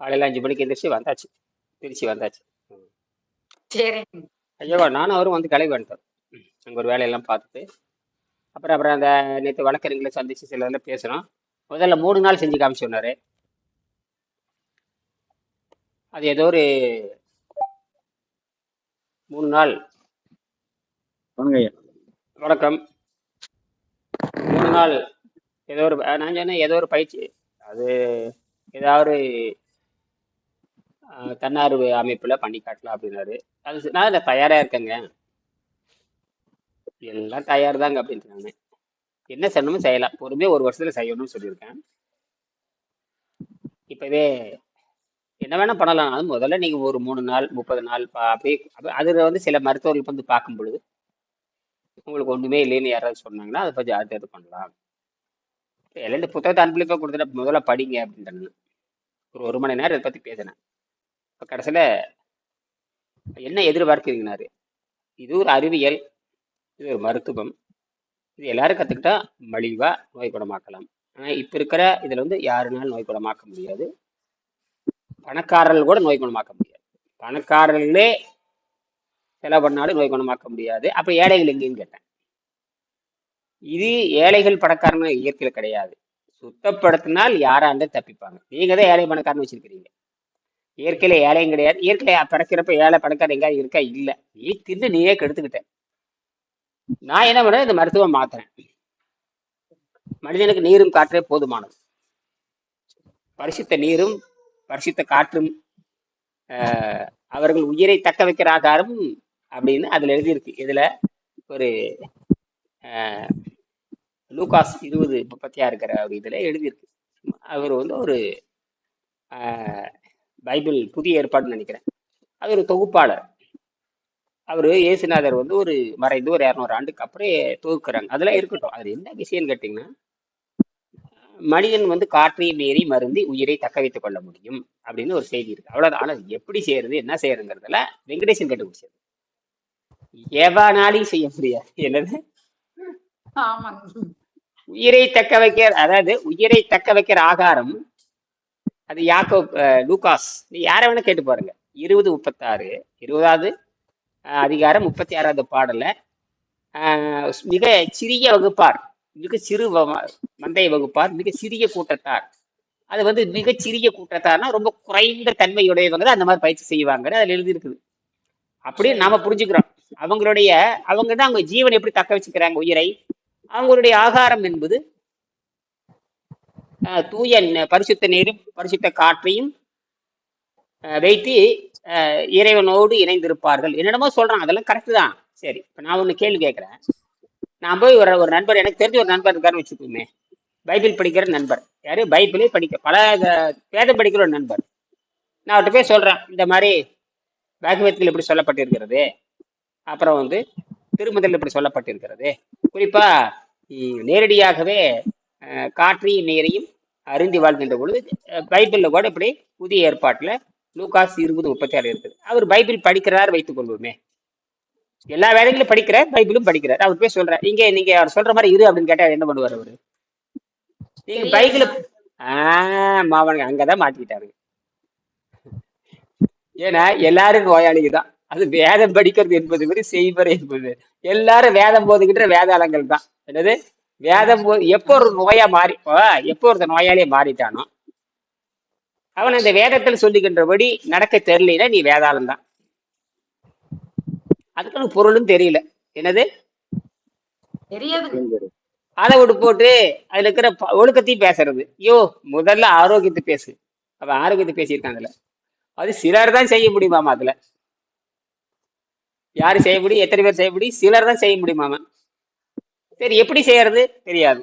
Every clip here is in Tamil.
காலையில் அஞ்சு மணிக்கு எந்திரிச்சு வந்தாச்சு. திருச்சி வந்தாச்சு. சரிங்க ஐயோ நானும் அவரும் வந்து கிளம்பி வந்துட்டோம். அங்கே ஒரு வேலையெல்லாம் பார்த்துட்டு அப்புறம் அப்புறம் அந்த நேற்று வழக்கறிஞர்களை சந்திச்சு சில இதில் பேசுகிறோம் முதல்ல மூணு நாள் செஞ்சு காமிச்சு சொன்னார். அது ஏதோ ஒரு மூணு நாள். வணக்கம். மூணு நாள். ஏதோ ஒரு நான் சொன்னேன் ஏதோ ஒரு பயிற்சி அது ஏதாவது தன்னார்வ அமைப்பில் பண்ணி காட்டலாம் அப்படின்னாரு. அது நான் அதில் தயாராக இருக்கேங்க. எல்லாம் தயார் தாங்க அப்படின்ட்டு நான். என்ன செய்யணுமோ செய்யலாம். பொறுமையாக ஒரு வருஷத்தில் செய்யணும்னு சொல்லியிருக்கேன். இப்போவே என்ன வேணால் பண்ணலாம். அது முதல்ல நீங்கள் ஒரு மூணு நாள் முப்பது நாள் அப்படியே அதில் வந்து சில மருத்துவர்கள் வந்து பார்க்கும் பொழுது உங்களுக்கு ஒன்றுமே இல்லைன்னு யாராவது சொன்னாங்கன்னா அதை பற்றி அடுத்து இது பண்ணலாம். எல்லாம் இந்த புத்தகத்தை அன்பளிப்பாக கொடுத்துட்டு முதல்ல படிங்க அப்படின்ட்டு ஒரு ஒரு மணி நேரம் இதை பற்றி பேசினேன். இப்போ கடைசியில் என்ன எதிர்பார்க்குறீங்கனாரு இது ஒரு அறிவியல் இது ஒரு மருத்துவம். இது எல்லாரும் கற்றுக்கிட்டா மலிவாக நோய் குணமாக்கலாம் ஆனால் இப்போ இருக்கிற இதில் வந்து யாருனாலும் நோய் குணமாக்க முடியாது. பணக்காரர்கள் கூட நோய் குணமாக்க முடியாது. பணக்காரர்களே செலவு பண்ணாலும் நோய் குணமாக்க முடியாது. அப்போ ஏழைகள் எங்கேன்னு கேட்டேன். இது ஏழைகள் பணக்காரங்க இயற்கையில் கிடையாது. சுத்தப்படுத்தினால் யாரா இருந்தாலும் தப்பிப்பாங்க. நீங்க தான் ஏழை பணக்காரன் வச்சிருக்கிறீங்க. இயற்கையில ஏழையும் கிடையாது. இயற்கையை பிறக்கிறப்ப ஏழை பணக்கார எங்கேயாவது இருக்கா? இல்ல. நீ தின்னு நீயே கெடுத்துக்கிட்ட. நான் என்ன பண்ணேன் இந்த மருத்துவம் மாத்துறேன் மனிதனுக்கு நீரும் காற்றே போதுமானது. பரிசுத்த நீரும் பரிசுத்த காற்றும் ஆஹ், அவர்கள் உயிரை தக்க வைக்கிற ஆகாரம் அப்படின்னு அதுல எழுதியிருக்கு. இதுல ஒரு ஆஹ், லூகாஸ் இருபது முப்பத்தியா இருக்கிற ஒரு இதுல எழுதியிருக்கு. அவர் வந்து ஒரு ஆஹ், பைபிள் புதிய ஏற்பாடுன்னு நினைக்கிறேன். அவர் ஒரு தொகுப்பாளர். அவர் இயேசுநாதர் வந்து ஒரு மறைந்து ஒரு இரநூறு ஆண்டுக்கு அப்புறம் தொகுக்கிறாங்க. அதெல்லாம் இருக்கட்டும். அது என்ன விஷயம்னு கேட்டிங்கன்னா மனிதன் வந்து காற்றை மீறி மருந்தி உயிரை தக்க வைத்துக் கொள்ள முடியும் அப்படின்னு ஒரு செய்தி இருக்கு. அவ்வளவுதான். ஆனா அது எப்படி செய்யறது என்ன செய்யறதுங்கிறதுல வெங்கடேசன் கண்டுபிடிச்சது. எவனாலையும் செய்ய முடியாது. என்னது? உயிரை தக்க வைக்கிற அதாவது உயிரை தக்க வைக்கிற ஆகாரம் அது யாக்கோ லூகாஸ். நீ யாரை வேணா கேட்டு பாருங்க. இருபது முப்பத்தாறு. இருபதாவது அதிகாரம் முப்பத்தி ஆறாவது பாடலை மிக சிறிய வகுப்பார். மிக சிறு வ- மந்தைய வகுப்பார். மிக சிறிய கூட்டத்தார். அது வந்து மிக சிறிய கூட்டத்தார்னா ரொம்ப குறைந்த தன்மையுடையவங்க தான் அந்த மாதிரி பயிற்சி செய்வாங்கன்னு அதில் எழுதியிருக்குது. அப்படியே நாம புரிஞ்சுக்கிறோம். அவங்களுடைய அவங்க தான் அவங்க ஜீவனை எப்படி தக்க வச்சுக்கிறாங்க உயிரை? அவங்களுடைய ஆகாரம் என்பது தூய பரிசுத்த நீரும் பரிசுத்த காற்றையும் வைத்து இறைவனோடு இணைந்திருப்பார்கள். என்னென்னமோ சொல்றாங்க. அதெல்லாம் கரெக்டு தான். சரி இப்போ நான் ஒன்று கேள்வி கேட்குறேன். நான் போய் ஒரு ஒரு நண்பர் எனக்கு தெரிஞ்ச ஒரு நண்பர் இருக்காருன்னு வச்சுக்கோமே. பைபிள் படிக்கிற நண்பர். யாரு? பைபிளே படிக்க பல அஹ், வேதம் படிக்கிற ஒரு நண்பர். நான் அவர்கிட்ட போய் சொல்கிறேன் இந்த மாதிரி பாகவத்தில் இப்படி சொல்லப்பட்டிருக்கிறது. அப்புறம் வந்து திருமதில் இப்படி சொல்லப்பட்டிருக்கிறது. குறிப்பாக நேரடியாகவே காற்றையும் நீரையும் அருந்தி வாழ்கின்ற பொழுது பைபிள்ல கூட இப்படி புதிய ஏற்பாட்டுல லூகாஸ் இருபது முப்பத்தி ஆறு இருக்குது. அவர் பைபிள் படிக்கிறார் வைத்துக் கொள்வோமே. எல்லா வேலைகளும் படிக்கிறார் பைபிளும் படிக்கிறார். அவர் போய் சொல்றார் இங்க நீங்க அவர் சொல்ற மாதிரி இரு அப்படின்னு கேட்டா என்ன பண்ணுவார் அவரு? நீங்க பைபிள் ஆஹ் மாவனுங்க அங்கதான் மாட்டிக்கிட்டாரு ஏன்னா எல்லாரும் நோயாளிங்க தான். அது வேதம் படிக்கிறது என்பது வேறு செய்வரை என்பது. எல்லாரும் வேதம் போதுகின்ற வேதாளங்கள் தான். என்னது? வேதம் எப்போ ஒரு நோயா மாறி எப்போ ஒருத்தர் நோயாளியே மாறிட்டானோ அவன் அந்த வேதத்தில் சொல்லுகின்றபடி நடக்க தெரியலனா நீ வேதாளம் தான் அதுக்கான பொருளும் தெரியல. என்னது? அதை விட்டு போட்டு அதுல இருக்கிற ஒழுக்கத்தையும் பேசுறது. ஐயோ முதல்ல ஆரோக்கியத்தை பேசு. அவன் ஆரோக்கியத்தை பேசியிருக்கான் அதுல. அது சிலர் தான் செய்ய முடியுமாமா அதுல? யாரு செய்ய முடியும்? எத்தனை பேர் செய்ய முடியும்? சிலர் தான் செய்ய முடியுமாமா சரி எப்படி செய்யறது? தெரியாது.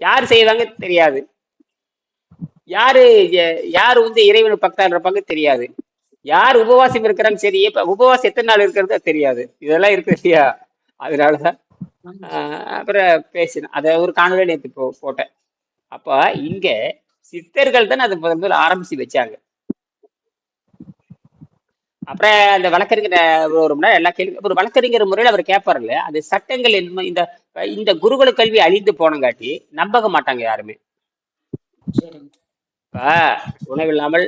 யார் செய்வாங்க தெரியாது. யாரு யாரு வந்து இறைவன் பக்தா இருப்பாங்க தெரியாது. யார் உபவாசம் இருக்கிறாங்க சரி இப்ப உபவாசம் எத்தனை நாள் இருக்கிறது தெரியாது. இதெல்லாம் இருக்கு இல்லையா? அதனாலதான் அப்புறம் பேசினேன். அதை ஒரு காணொலி நேற்று போ போட்டேன். அப்ப இங்க சித்தர்கள் தான் அதை முதல் முதல்ல ஆரம்பிச்சு வச்சாங்க. அப்புறம் அந்த வழக்கறிஞர் ஒரு மணி நேரம் எல்லா கேள்வி ஒரு வழக்கறிஞர் முறையில் அவர் கேட்பாருல்ல அது சட்டங்கள் இந்த இந்த குருகுல கல்வி அழிந்து போனங்காட்டி நம்பக மாட்டாங்க யாருமே. இப்ப உணவில்லாமல்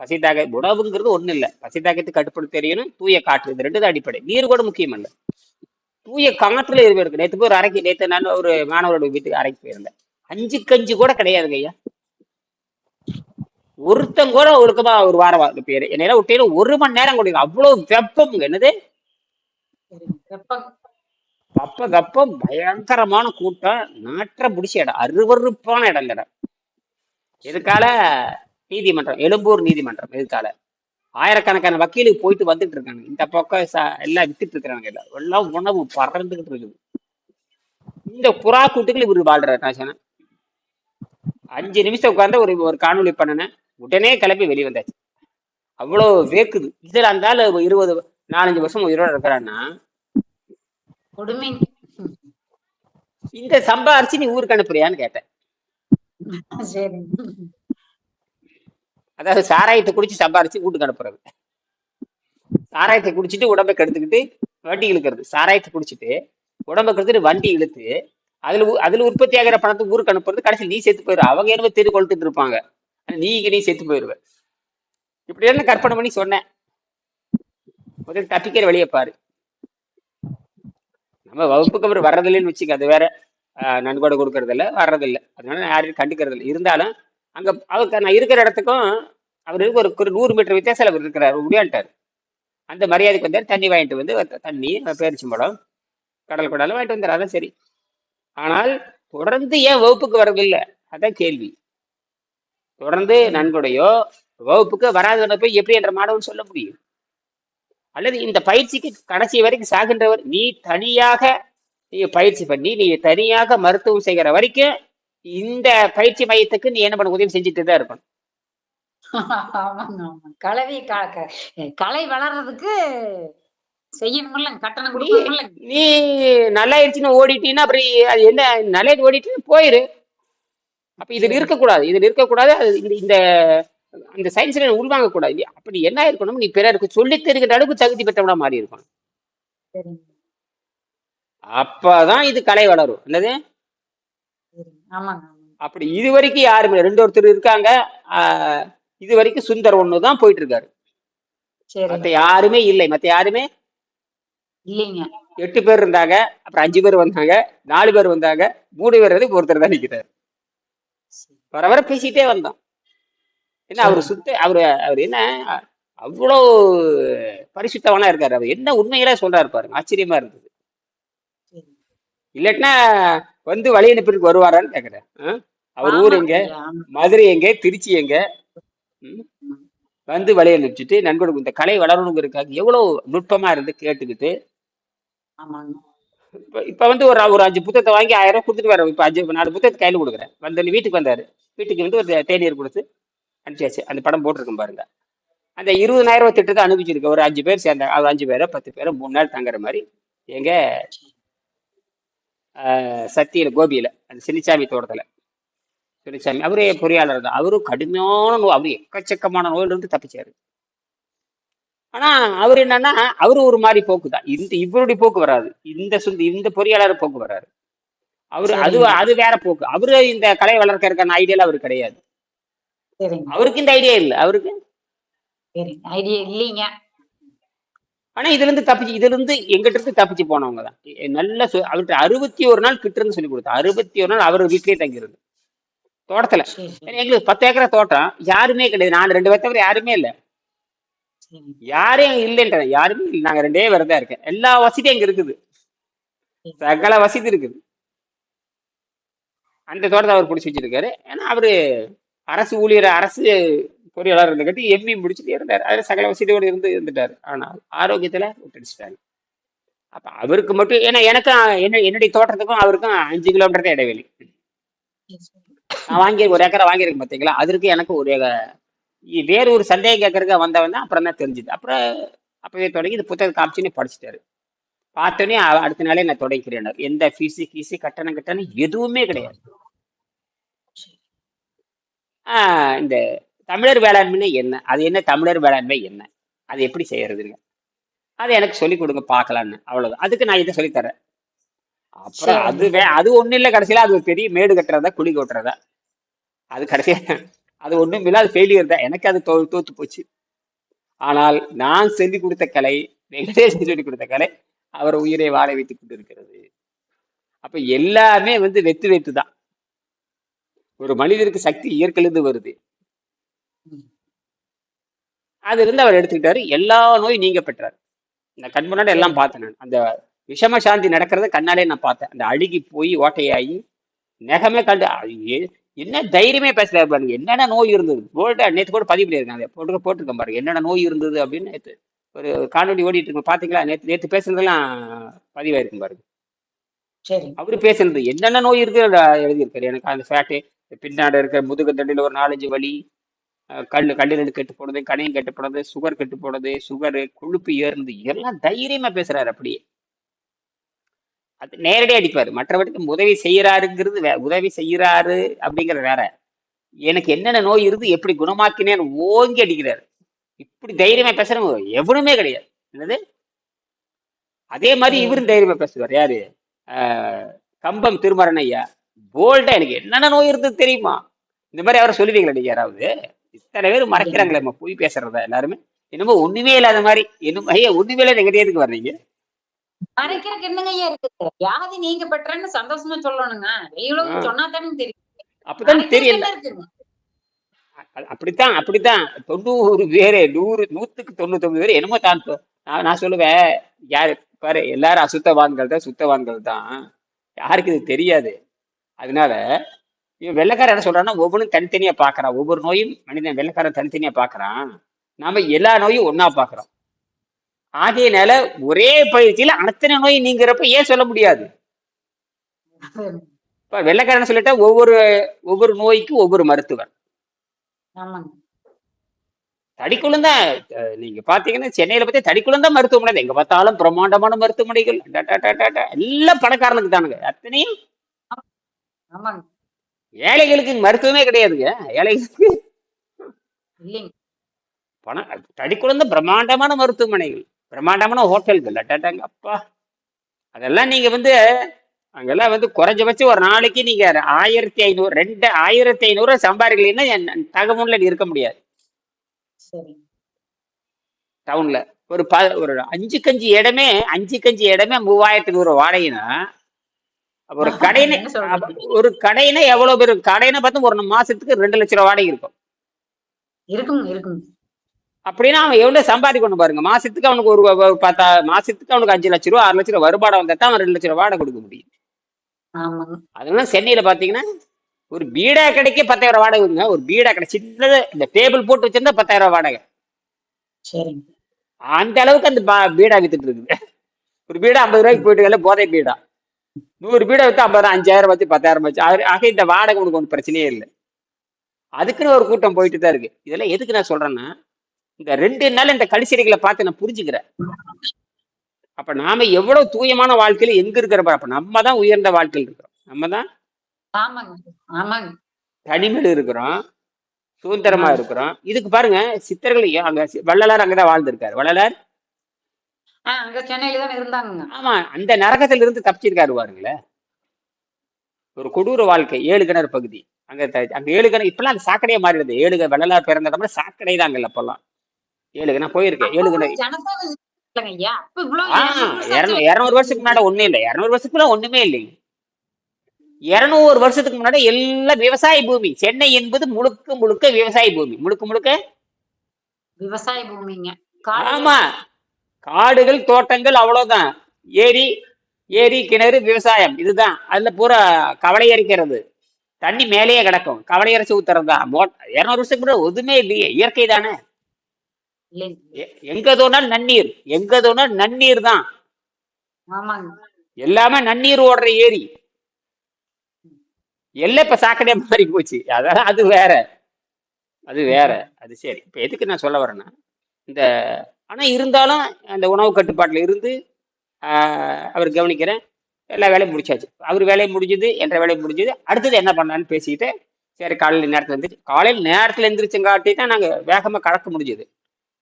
பசி தாக்க உணவுங்கிறது ஒண்ணும் இல்ல. பசி தாக்கத்தை கட்டுப்படுத்த தெரியணும் தூய காற்று இது ரெண்டு தான் அடிப்படை. நீர் கூட முக்கியம் இல்ல. தூய காற்றுல இருக்கு. நேத்து போய் ஒரு அறைக்கு நேத்து நான் ஒரு மாணவரோட வீட்டுக்கு அறைக்கு போயிருந்தேன். அஞ்சு கஞ்சி கூட கிடையாதுங்க ஐயா. ஒருத்தன் கூட ஒழுக்கமா ஒரு வாரம் வா- பேரு. என்ன விட்டீங்க ஒரு மணி நேரம் கொடுங்க அவ்வளவு வெப்பம். என்னது? வெப்பம் அப்ப வெப்பம். பயங்கரமான கூட்டம். நாற்ற பிடிச்ச இடம். அருவருப்பான இடம் இந்த இடம். எதுக்கால? நீதிமன்றம். எழும்பூர் நீதிமன்றம் எதுக்கால? ஆயிரக்கணக்கான வக்கீலுக்கு போயிட்டு வந்துட்டு இருக்காங்க. இந்த பக்கம் எல்லாம் வித்துட்டு இருக்கிறாங்க எல்லாம். எல்லாம் உணவு பறந்துகிட்டு இருக்குது. இந்த புறா கூட்டுகள் இவர் வாழ்றாரு நான் சொன்னேன் அஞ்சு நிமிஷம் உட்கார்ந்து ஒரு ஒரு காணொலி பண்ணினேன். உடனே கிளம்பி வெளியே வந்தாச்சு. அவ்வளோ வேக்குது. இதுல அந்த ஆளு இருபது நாலஞ்சு வருஷம் உயிரோட இருக்கிறான்னா? கொடுமை. இந்த சம்பாரிச்சு நீ ஊருக்கு அனுப்புறியான்னு கேட்டேன். அதாவது சாராயத்தை குடிச்சு சம்பாரிச்சு வீட்டுக்கு அனுப்புறது. சாராயத்தை குடிச்சிட்டு உடம்பை கெடுத்துக்கிட்டு வண்டி இழுக்கிறது. சாராயத்தை குடிச்சிட்டு உடம்பை கெடுத்துட்டு வண்டி இழுத்து அதுல அதுல உற்பத்தி ஆகிற பணத்தை ஊருக்கு அனுப்புறது கடைசியில் நீ செத்து போயிரு. அவங்க என்னமோ திரு கொளுத்துட்டு இருப்பாங்க. நீங்க நீ செத்து போயிடுவ இப்படி என்ன கற்பனை பண்ணி சொன்னேன். முதல் தப்பிக்கிற வழியை பாரு. நம்ம வகுப்புக்கு அப்புறம் வர்றதில்லைன்னு வச்சுக்க அது வேற நன்கொடை கொடுக்கறதில்ல வர்றதில்ல. அதனால யாரையும் கண்டுக்கிறது இல்லை இருந்தாலும் அங்க அவருக்கு நான் இருக்கிற இடத்துக்கும் அவருக்கு ஒரு ஒரு நூறு மீட்டர் வித்தியாசம் அவர் இருக்கிறார் முடியாட்டார். அந்த மரியாதைக்கு வந்தார் தண்ணி வாங்கிட்டு வந்து தண்ணி பேரிச்சம்பழம் கடல் குடாலும் வாங்கிட்டு வந்தார் அதான் சரி. ஆனால் தொடர்ந்து ஏன் வகுப்புக்கு வர்றதில்லை? அதான் கேள்வி. தொடர்ந்து நன்கொடையோ வகுப்புக்கு வராதவனை போய் எப்படி என்ற மாணவன் சொல்ல முடியும்? அல்லது இந்த பயிற்சிக்கு கடைசி வரைக்கும் சாகின்றவர் நீ தனியாக நீ பயிற்சி பண்ணி நீ தனியாக மருத்துவம் செய்கிற வரைக்கும் இந்த பயிற்சி மையத்துக்கு நீ என்ன பண்ண உதவி செஞ்சுட்டு தான் இருக்கணும். கலவி கலை வளர்றதுக்கு செய்யணும்ல கட்டணம் நீ நல்லா ஆயிடுச்சுன்னு ஓடிட்டீன்னா அப்புறம் அது என்ன நல்லா ஓடிட்டுன்னு போயிரு. அப்ப இதுல இருக்கக்கூடாது. இதுல இருக்கக்கூடாது. அது இந்த இந்த அந்த சயின்ஸ்ல உள்வாங்க கூடாது நீ அப்படி என்ன இருக்கணும் நீ பிறருக்கு சொல்லி தெரிகிற அளவுக்கு தகுதி பெற்றவனா மாறி இருக்கணும் அப்பதான் இது கலை வளரும். என்னது? அப்படி இது வரைக்கும் யாருமே ரெண்டு ஒருத்தர் இருக்காங்க. இது வரைக்கும் சுந்தர் ஒண்ணு தான் போயிட்டு இருக்காரு மத்த யாருமே இல்லை. மத்த யாருமே? இல்லைங்க. எட்டு பேர் இருந்தாங்க. அப்புறம் அஞ்சு பேர் வந்தாங்க. நாலு பேர் வந்தாங்க. மூணு பேர் வந்து ஒருத்தர் தான் நிக்கிறாரு. வர வர பேசிட்டே வந்தோம் என்ன அவர் சுத்த அவரு அவர் என்ன அவ்வளோ பரிசுத்தவனா இருக்காரு. அவர் என்ன உண்மையில சொல்றாரு பாருங்க. ஆச்சரியமா இருந்தது. இல்லாட்டினா வந்து வழி அனுப்பிட்டு வருவாரான்னு கேக்குறேன்? அவர் ஊர் எங்க. மதுரை எங்க? திருச்சி எங்க? வந்து வழி அனுப்பிச்சுட்டு நண்பர்களுக்கு இந்த கலை வளரணுங்கிறதுக்காக எவ்வளவு நுட்பமா இருந்து கேட்டுக்கிட்டு இப்ப வந்து ஒரு ஒரு அஞ்சு புத்தகத்தை வாங்கி ஆயிரம் ரூபாய் கொடுத்துட்டு வர இப்ப அஞ்சு நாலு புத்தகத்தை கையில கொடுக்குறேன். வந்து வீட்டுக்கு வந்தாரு. வீட்டுக்கு வந்து ஒரு தேநீர் கொடுத்து அனுப்பிச்சாச்சு. அந்த படம் போட்டிருக்கும் பாருங்க. அந்த இருபதாயிரம் ரூபாய் திட்டத்தை அனுப்பிச்சிருக்கு ஒரு அஞ்சு பேர் சேர்ந்தாங்க ஒரு அஞ்சு பேரோ பத்து பேரோ மூணு நாள் தங்குற மாதிரி எங்க ஆஹ், சத்தியில கோபியில அந்த சினிச்சாமி தோட்டத்துல. சினிச்சாமி அவரே பொறியாளர் தான். அவரும் கடுமையான நோய் அவரு எக்கச்சக்கமான நோயிலிருந்து தப்பிச்சாரு. ஆனா அவர் என்னன்னா அவரு ஒரு மாதிரி போக்கு தான் இந்த இவருடைய போக்கு வராது. இந்த சுந்த இந்த பொறியாளர் போக்கு வராது. அவரு அது. அது வேற போக்கு. அவரு இந்த கலை வளர்க்கறதுக்கான ஐடியால அவருக்கு கிடையாது. அவருக்கு இந்த ஐடியா இல்லை. அவருக்கு? ஐடியா இல்லைங்க. ஆனா இதுல இருந்து தப்பிச்சு இதுல இருந்து எங்கிட்ட இருந்து தப்பிச்சு போனவங்க தான். நல்ல அவர்கிட்ட அறுபத்தி ஒரு நாள் கிட்ட இருந்து சொல்லி கொடுத்தா அறுபத்தி ஒரு நாள் அவர் வீட்லயே தங்கியிருந்து தோட்டத்துல. எங்களுக்கு பத்து ஏக்கரா தோட்டம். யாருமே கிடையாது. நான் ரெண்டு பேர் தவிர யாருமே இல்லை. யாரும் இல்லைன்ற யாருமே இல்லை. நாங்க ரெண்டே பேர் தான் இருக்கேன். எல்லா வசதியும் அங்க இருக்குது. சகல வசதி இருக்குது. அந்த தோட்டத்தை அவர் பிடிச்சி வச்சிருக்காரு. ஏன்னா அவரு அரசு ஊழியர் அரசு பொறியாளர் இருந்தங்காட்டி எம்இ முடிச்சுட்டு இருந்தார். அது சகல வசதியோடு இருந்து இருந்துட்டாரு. ஆனால் ஆரோக்கியத்துல விட்டுடுச்சிட்டாரு அப்ப அவருக்கு மட்டும் ஏன்னா எனக்கும் என்ன என்னுடைய தோட்டத்துக்கும் அவருக்கும் அஞ்சு கிலோமீட்டர் தான் இடைவெளி. நான் வாங்கி ஒரு ஏக்கரை வாங்கியிருக்கேன் பார்த்தீங்களா அதற்கு எனக்கு ஒரு வேற ஒரு சந்தேகம் கேட்கறதுக்கு வந்தவன் தான் அப்புறம் தான் தெரிஞ்சுது. அப்புறம் அப்பவே தொடங்கி இந்த புத்தகம் காமிச்சுன்னு படிச்சுட்டாரு. பார்த்தோன்னே அடுத்த நாளே நான் தொடங்கிக்கிறேன் எந்த ஃபீஸு கீஸு கட்டணம் கட்டணம் எதுவுமே கிடையாது. இந்த தமிழர் வேளாண்மைன்னா என்ன? அது என்ன தமிழர் வேளாண்மை என்ன? அது எப்படி செய்யறதுங்க? அதை எனக்கு சொல்லிக் கொடுங்க பார்க்கலான்னு. அவ்வளவுதான். அதுக்கு நான் இதை சொல்லித் தரேன் அப்புறம் சரி. அது ஒண்ணும் இல்லை கடைசியில. அது ஒரு பெரிய மேடு கட்டுறதா குழி கொட்டுறதா. அது கடைசியா அது ஒன்றும் இல்ல அது ஃபெயிலியர் தான். எனக்கு அது தோ தோத்து போச்சு. ஆனால் நான் சொல்லி கொடுத்த கலை வெங்கடேசன் சொல்லி கொடுத்த கலை அவர் உயிரை வாழ வைத்துக் கொண்டிருக்கிறது. அப்ப எல்லாமே வந்து வெத்து வெத்து தான். ஒரு மனிதருக்கு சக்தி இயற்கையிலிருந்து வருது. அது இருந்து அவர் எடுத்துக்கிட்டாரு. எல்லா நோயும் நீங்க பெற்றார். இந்த கண் முன்னாடி எல்லாம் பார்த்தேன் நான். அந்த விஷம சாந்தி நடக்கிறத கண்ணாலே நான் பார்த்தேன். அந்த அழுகி போய் ஓட்டையாகி நெகமே கண்டு என்ன தைரியமே பேசுறாரு பாருங்க. என்னென்ன நோய் இருந்தது? போல்டா நேற்று கூட பதிவு பண்ணியிருக்கேன். அதை போட்டு போட்டிருக்கேன் பாருங்க. என்னென்ன நோய் இருந்தது அப்படின்னு நேற்று ஒரு காணொலி ஓடிட்டு இருக்கு. பாத்தீங்களா? நேற்று நேற்று பேசுனதெல்லாம் பதிவாயிருக்கும் பாருங்க. சரிங்க அவரு பேசுனது என்னென்ன நோய் இருக்கு எழுதியிருக்காரு. எனக்கு அந்த ஃபேட்டு பின்னாடி இருக்கிற முதுகு தண்டில் ஒரு நாலஞ்சு வலி கல்லு கல்லீரல் கெட்டு போனது கணையம் கெட்டு போனது சுகர் கெட்டு போனது சுகரு கொழுப்பு ஏறுனது எல்லாம் தைரியமா பேசுறாரு அப்படியே. அது நேரடியா அடிப்பாரு. மற்றவருக்கு உதவி செய்யறாருங்கிறது வே உதவி செய்யறாரு அப்படிங்கிறது வேற. எனக்கு என்னென்ன நோய் இருந்து எப்படி குணமாக்கினேன்னு ஓங்கி அடிக்கிறாரு. இப்படி தைரியமா பேசுறவங்க எவனுமே கிடையாது. என்னது? அதே மாதிரி இவரும் தைரியமா பேசுவார். யாரு? ஆஹ் கம்பம் திருமரன் ஐயா. போல்டா எனக்கு என்னென்ன நோய் இருந்தது தெரியுமா? இந்த மாதிரி அவரை சொல்லுவீங்களா நீங்க யாராவது? இத்தனை பேர் மறைக்கிறாங்களே போய் பேசுறதா எல்லாருமே. என்னமோ ஒண்ணுமே இல்லாத மாதிரி. என்னமோ ஐயா ஒண்ணுமே இல்லாத எங்க எதுக்கு வர்றீங்க? மறைக்கிறதுக்கு என்னங்க ஐயா இருக்குது வியாதி நீங்க பெற்றேன்னு சந்தோஷமா சொல்லணுங்க. வெளியுலகம். சொன்னா தானே தெரியும். அப்பதான் தெரியல. அப்படித்தான் அப்படித்தான். தொண்ணூறு பேரு நூறு நூத்துக்கு தொண்ணூத்தொன்பது பேர் என்னமோ தான் நான் சொல்லுவேன் யாரு பாரு எல்லாரும் அசுத்தவான்கள் தான் சுத்தவான்கள் தான். யாருக்கு இது தெரியாது. அதனால இவன் வெள்ளைக்காரன் என்ன சொல்றான்னா ஒவ்வொன்றும் தனித்தனியா பாக்குறான். ஒவ்வொரு நோயும் மனிதன் வெள்ளைக்காரன் தனித்தனியா பாக்குறான். நாம எல்லா நோயும் ஒண்ணா பாக்குறோம். ஆகையினால ஒரே பயிற்சியில அத்தனை நோய் நீங்கிறப்ப ஏன் சொல்ல முடியாது? இப்ப வெள்ளைக்காரன் சொல்லிட்டா ஒவ்வொரு ஒவ்வொரு நோய்க்கும் ஒவ்வொரு மருத்துவர். தடிக்குளம் தான் நீங்க பாத்தீங்கன்னா சென்னையில பத்தி தடிக்குளம் தான். மருத்துவமனை. எங்க பார்த்தாலும் பிரம்மாண்டமான மருத்துவமனைகள். எல்லாம் பணக்காரனுக்கு தானுங்க. அத்தனையும் ஆமாங்க. ஏழைகளுக்கு மருத்துவமே கிடையாதுங்க. ஏழைகளுக்கு பணம் தடிக்குளம் தான் பிரம்மாண்டமான மருத்துவமனைகள். பிரம்மாண்டமான ஹோட்டல்கள் அட்டாட்டாங்க அப்பா அதெல்லாம் நீங்க வந்து அங்கெல்லாம் வந்து குறைஞ்சபட்சம் ஒரு நாளைக்கு நீங்க ஆயிரத்தி ஐநூறு ரெண்டு ஆயிரத்தி ஐநூறு சம்பாதிக்கலைன்னா தகவல்ல இருக்க முடியாது. டவுன்ல ஒரு ப ஒரு அஞ்சு கஞ்சி இடமே அஞ்சு கஞ்சி இடமே மூவாயிரத்தி நூறு வாடகைனா அப்ப ஒரு? அப்ப ஒரு கடைனா எவ்வளவு பேர் கடைன்னு பார்த்தா ஒரு மாசத்துக்கு ரெண்டு லட்சம் ரூபா வாடகை இருக்கும். இருக்குங்க இருக்குங்க அப்படின்னா அவன் எவ்வளவு சம்பாதிக்கணும் பாருங்க. மாசத்துக்கு அவனுக்கு ஒரு பத்தா மாசத்துக்கு அவனுக்கு அஞ்சு லட்ச ரூபா ஆறு லட்ச ரூபா வருமானம் வந்தா தான் அவன் ரெண்டு லட்ச ரூபா வாடகை கொடுக்க முடியும். அதனால சென்னையில பாத்தீங்கன்னா ஒரு பீடா கடைக்கே பத்தாயிரம் வாடகைங்க ஒரு பீடா கடை சின்னது இந்த டேபிள் போட்டு வச்சிருந்தா பத்தாயிரம் வாடகை. அந்த அளவுக்கு அந்த பீடா வித்துட்டு இருக்குது. ஒரு பீடா ஐம்பது ரூபாய்க்கு போயிட்டு போதை பீடா. நூறு பீடா வித்து ஐம்பதாயிரம் அஞ்சாயிரம் வச்சு பத்தாயிரம் வச்சு ஆக ஆக இந்த வாடகை உனக்கு ஒன்றும் பிரச்சனையே இல்லை. அதுக்குன்னு ஒரு கூட்டம் போயிட்டு தான் இருக்கு. இதெல்லாம் எதுக்கு நான் சொல்றேன்னா இந்த ரெண்டு நாள் இந்த கழிச்சடிகளை பார்த்து நான் புரிஞ்சுக்கிறேன். அப்ப நாம எவ்வளவு தூயமான வாழ்க்கையில எங்க இருக்கிற அப்ப நம்ம தான் உயர்ந்த வாழ்க்கையில் இருக்கிறோம். நம்ம தான் ஆமாங்க. ஆமாங்க. தனிமையில் இருக்கிறோம். சுதந்திரமா இருக்கிறோம். இதுக்கு பாருங்க சித்தர்கள் அங்க வள்ளலார் அங்கதான் வாழ்ந்திருக்காரு. வள்ளலார்? ஆமா அந்த நரகத்துல இருந்து தப்பிச்சிருக்காரு பாருங்களேன் ஒரு கொடூர வாழ்க்கை ஏழு கிணறு பகுதி. அங்க அங்க ஏழு கிணறு இப்பெல்லாம் அந்த சாக்கடையா மாறிடுது. ஏழு வள்ளலார் பிறந்த இடம்ல சாக்கடை தான் அங்கல்ல அப்பெல்லாம். ஏழு கிணறு போயிருக்கேன். ஏழு கிணறு ஜனசேவை இல்லைங்க ஐயா. அப்ப இவ்வளவு ஆ இருநூறு வருஷத்துக்கு முன்னாடி ஒண்ணும் இல்லை. இருநூறு வருஷத்துக்குள்ள ஒண்ணுமே இல்லைங்க. இருநூறு வருஷத்துக்கு முன்னாடி எல்லாம் விவசாய பூமி சென்னை என்பது முழுக்க முழுக்க விவசாய பூமி. முழுக்க முழுக்க? விவசாய பூமிங்க. ஆமா. காடுகள் தோட்டங்கள் அவ்வளவுதான். ஏரி ஏரி கிணறு விவசாயம் இதுதான். அதுல பூரா கவலை அரிக்கிறது. தண்ணி மேலேயே கிடக்கும். கவலை அரைச்சு ஊத்துறது தான் இருநூறு வருஷத்துக்கு முன்னாடி எதுவுமே இல்லையே. இயற்கை தானே. எங்க தோணாலும் நன்னீர் எங்க தோணாலும் நன்னீர் தான். எல்லாமே நன்னீர் ஓடுற ஏரி. எல்லாம் இப்ப சாக்கடை மாறி போச்சு. அதான் அது வேற. அது வேற. அது சரி. இப்ப எதுக்கு நான் சொல்ல வரேன்னா இந்த ஆனா இருந்தாலும் அந்த உணவு கட்டுப்பாட்டுல இருந்து ஆஹ், அவர் கவனிக்கிறேன் எல்லா வேலையும் முடிச்சாச்சு. அவர் வேலையும் முடிஞ்சது என்ற வேலையும் முடிஞ்சது. அடுத்தது என்ன பண்ணலான்னு பேசிட்டு சரி காலையில் நேரத்துல எந்திரிச்சு காலையில் நேரத்துல எந்திரிச்சங்காட்டி தான் நாங்க வேகமா கலக்க முடிஞ்சது.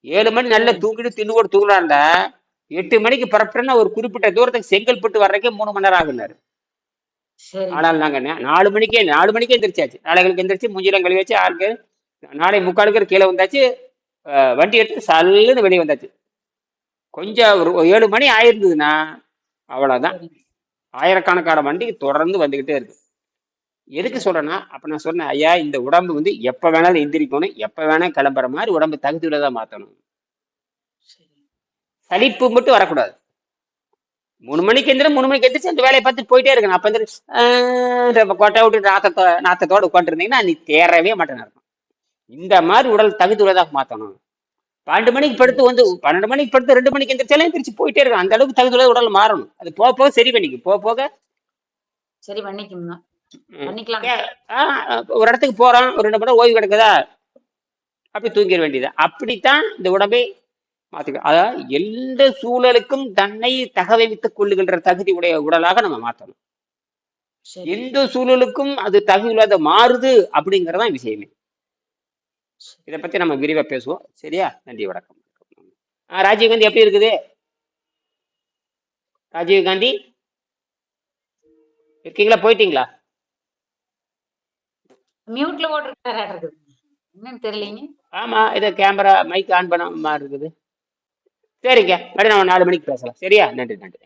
ஏழு மணி நல்லா தூங்கிட்டு தின்னு கூட இருந்தா எட்டு மணிக்கு பரப்புறேன்னா ஒரு குறிப்பிட்ட தூரத்துக்கு செங்கல்பட்டு வர்றதுக்கே மூணு மணி நேரம் ஆகுனாரு ஆனால் நாங்க நாலு மணிக்கே நாலு மணிக்கே எந்திரிச்சாச்சு. நாளைகளுக்கு எந்திரிச்சு மூஞ்சிலாம் கழுவி வச்சு ஆளுக்கு நாளை முக்காலுக்கு கீழே வந்தாச்சு. வண்டி எடுத்து சல்லுன்னு வெளியே வந்தாச்சு. கொஞ்சம் ஒரு ஏழு மணி ஆயிருந்ததுன்னா அவ்வளவுதான். சரிங்க. ஆயிரக்கணக்கான வண்டி தொடர்ந்து வந்துகிட்டே இருக்கு. எதுக்கு சொல்றேன்னா அப்ப நான் சொன்னேன் ஐயா இந்த உடம்பு வந்து எப்ப வேணாலும் எந்திரிக்கணும் எப்ப வேணாலும் கிளம்புற மாதிரி உடம்பு தகுதியுள்ளதா மாத்தணும். சரி. சலிப்பு மட்டும் வரக்கூடாது. மூணு மணிக்கு எந்திரம் மூணு மணிக்கு எந்திரிச்சு அந்த வேலையை பார்த்துட்டு போயிட்டே இருக்கணும். அப்ப எந்திரி கொட்டை விட்டு நாத்தத்தோ நாத்தத்தோட உட்காந்துருந்தீங்கன்னா நீ தேரவே மாட்டேன் இருக்கும் இந்த மாதிரி உடல் தகுதி உள்ளதாக மாத்தணும். பன்னெண்டு மணிக்கு படுத்து வந்து பன்னெண்டு மணிக்கு படுத்து ரெண்டு மணிக்கு எந்திரிச்சாலே எந்திரிச்சு போயிட்டே இருக்கும் அந்த அளவுக்கு தகுதி உள்ள உடல் மாறணும். அது போக போக சரி பண்ணிக்கும் போக போக சரி பண்ணிக்கோங்க. ம். பண்ணிக்கலாம் ஆ, ஒரு இடத்துக்கு போறோம் ஒரு ரெண்டு மணி ஓய்வு கிடைக்குதா? அப்படி தூங்கிட வேண்டியது. அப்படித்தான் இந்த உடம்பை மாத்திக்க அதாவது எந்த சூழலுக்கும் தன்னை தகவமைத்துக் கொள்ளுகின்ற தகுதி உடைய உடலாக நம்ம மாத்தணும். சரி. எந்த சூழலுக்கும் அது தகுதியுள்ளத மாறுது அப்படிங்கறதான் விஷயமே. இதை பத்தி நம்ம விரிவா பேசுவோம். சரியா? நன்றி வணக்கம். ஆ, ராஜீவ் காந்தி எப்படி இருக்குது? ராஜீவ் காந்தி? இருக்கீங்களா? போயிட்டீங்களா? மியூட்ல போட்டிருக்காரு இருக்குது? என்னன்னு தெரியலீங்க. ஆமா இதை கேமரா மைக் ஆன் பண்ண மாதிரி இருக்குது. சரிங்க மறுபடியும் நம்ம நாலு மணிக்கு பேசலாம். சரியா? நன்றி நன்றி.